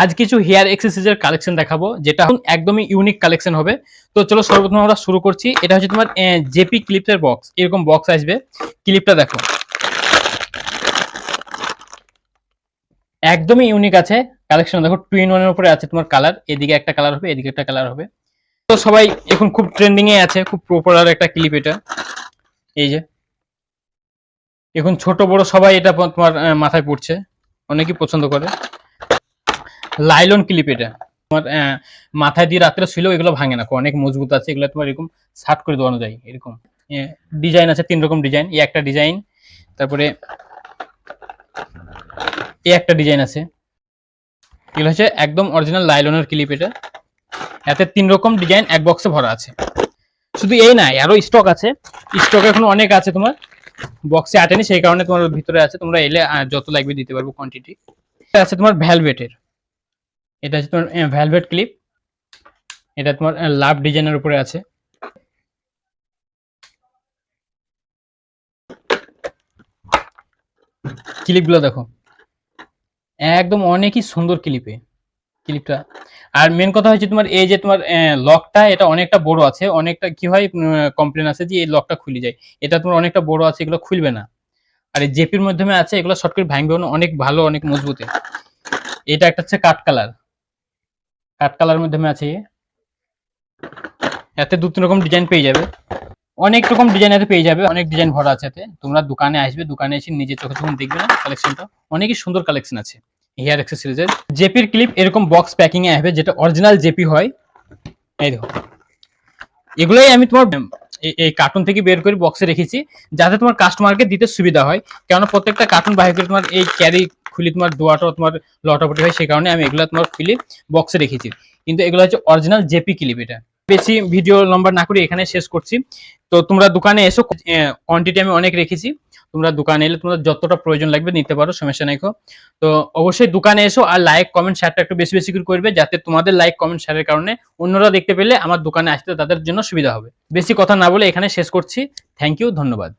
আজ কিছু hair এক্সারসাইজের collection দেখাবো, যেটা একদমই ইউনিক কালেকশন হবে। তো চলো সর্বপ্রথম আমরা শুরু করছি। এটা হচ্ছে তোমার জেপি ক্লিপের বক্স এরকম বক্স আসবে। ক্লিপটা দেখো। একদমই ইউনিক আছে। কালেকশন দেখো টু ইন ওয়ানের উপরে আছে তোমার কালার এদিকে একটা কালার হবে, এদিকে একটা কালার হবে। তো সবাই এখন খুব ট্রেন্ডিং এ আছে, খুব পপুলার একটা ক্লিপ এটা। এই যে। এখন ছোট বড় সবাই এটা তোমার মাথায় পড়ছে। অনেকেই পছন্দ করে। লাইলন ক্লিপ এটা। তোমার মাথায় দিয়ে রাত্রে শুলেও এগুলো ভাঙে না, অনেক মজবুত আছে, এগুলো তোমার এরকম শার্ট করে দেওয়ানো যায়, এরকম। ডিজাইন আছে, তিন রকম ডিজাইন, এই একটা ডিজাইন, তারপরে এই একটা ডিজাইন আছে। এগুলো হচ্ছে একদম অরিজিনাল লাইলনের ক্লিপ এটা। এতে তিন রকম ডিজাইন, এক বক্সে ভরা আছে। শুধু এই না আরও স্টক আছে। স্টক এখন অনেক আছে তোমার। বক্সে আটেনি সেই কারণে তোমার ভিতরে আছে, তোমরা এলে যত লাগবে দিতে পারব কোয়ান্টিটি আছে তোমার ভ্যালভেটের এটা হচ্ছে তোমার ভ্যালভেট ক্লিপ এটা তোমার লাভ ডিজাইনের উপরে আছে। ক্লিপগুলো দেখো। একদম অনেকই সুন্দর ক্লিপে ক্লিপটা আর মেন কথা হচ্ছে তোমার, এই যে তোমার লকটা এটা অনেকটা বড় আছে। অনেকটা কি হয় কমপ্লেন আছে যে এই লকটা খুলে যায়। এটা তোমার অনেকটা বড় আছে, এগুলো খুলবে না। আর এই জেপির মাধ্যমে আছে, এগুলো শর্ট করে ভাঙবে অনেক ভালো, অনেক মজবুত। এটা একটা হচ্ছে কাঠ কালার কাঠ কালার মাধ্যমে আছে। এতে দু তিন রকম ডিজাইন পেয়ে যাবে। অনেক রকম ডিজাইন এতে পেয়ে যাবে, অনেক ডিজাইন ভরা আছে এতে। তোমরা দোকানে আসবে, দোকানে এসে নিজে চোখে যখন দেখবে না কালেকশনটা অনেকই সুন্দর কালেকশন আছে হেয়ার অ্যাক্সেসরিজের জেপির ক্লিপ এরকম বক্স প্যাকিং এ আসবে, যেটা অরিজিনাল জেপি হয়। এই দেখো। এগুলোই আমি তোমার এই- এই কার্টুন থেকে বের করে বক্সে রেখেছি, যাতে তোমার কাস্টমারকে দিতে সুবিধা হয়। কেননা প্রত্যেকটা কার্টুন বাহির করে তোমার এই ক্যারি খুলি তোমার দোয়াটা তোমার লটাপটি হয়, সেই কারণে আমি এগুলো তোমার খুলে বক্সে রেখেছি। কিন্তু এগুলো হচ্ছে অরিজিনাল জেপি ক্লিপ এটা। বেশি ভিডিও লম্বা না করে এখানে শেষ করছি। তো তোমরা দোকানে এসো কোয়ান্টিটি আমি অনেক রেখেছি। তোমরা দোকানে এলে তোমরা যতটা প্রয়োজন লাগবে নিতে পারো, সমস্যা নাই তো অবশ্যই দোকানে এসো আর লাইক কমেন্ট শেয়ারটা একটু বেশি বেশি করে করবে যাতে তোমাদের লাইক কমেন্ট শেয়ারের কারণে অন্যরা দেখতে পেলে আমার দোকানে আসতে তাদের জন্য সুবিধা হবে। বেশি কথা না বলে এখানে শেষ করছি। থ্যাংক ইউ ধন্যবাদ।